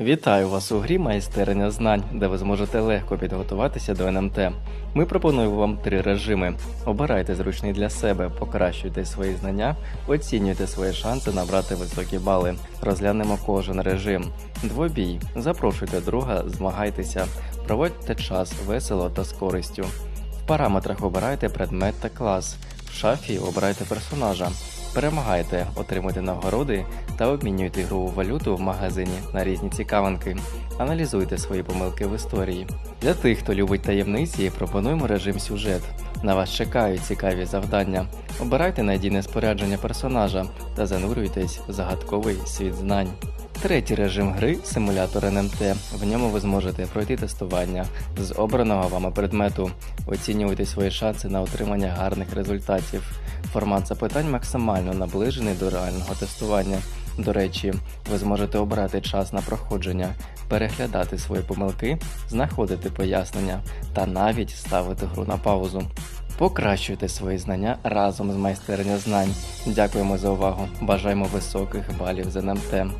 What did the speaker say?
Вітаю вас у грі майстерня знань, де ви зможете легко підготуватися до НМТ. Ми пропонуємо вам три режими. Обирайте зручний для себе, покращуйте свої знання, оцінюйте свої шанси набрати високі бали. Розглянемо кожен режим. Двобій. Запрошуйте друга, змагайтеся, проводьте час весело та з користю. В параметрах обирайте предмет та клас. В шафі обирайте персонажа. Перемагайте, отримуйте нагороди та обмінюйте ігрову валюту в магазині на різні цікавинки. Аналізуйте свої помилки в історії. Для тих, хто любить таємниці, пропонуємо режим сюжет. На вас чекають цікаві завдання. Обирайте надійне спорядження персонажа та занурюйтесь в загадковий світ знань. Третій режим гри симулятор НМТ. В ньому ви зможете пройти тестування з обраного вами предмету, оцінювати свої шанси на отримання гарних результатів. Формат запитань максимально наближений до реального тестування. До речі, ви зможете обрати час на проходження, переглядати свої помилки, знаходити пояснення та навіть ставити гру на паузу. Покращуйте свої знання разом з майстерня знань. Дякуємо за увагу. Бажаємо високих балів з НМТ.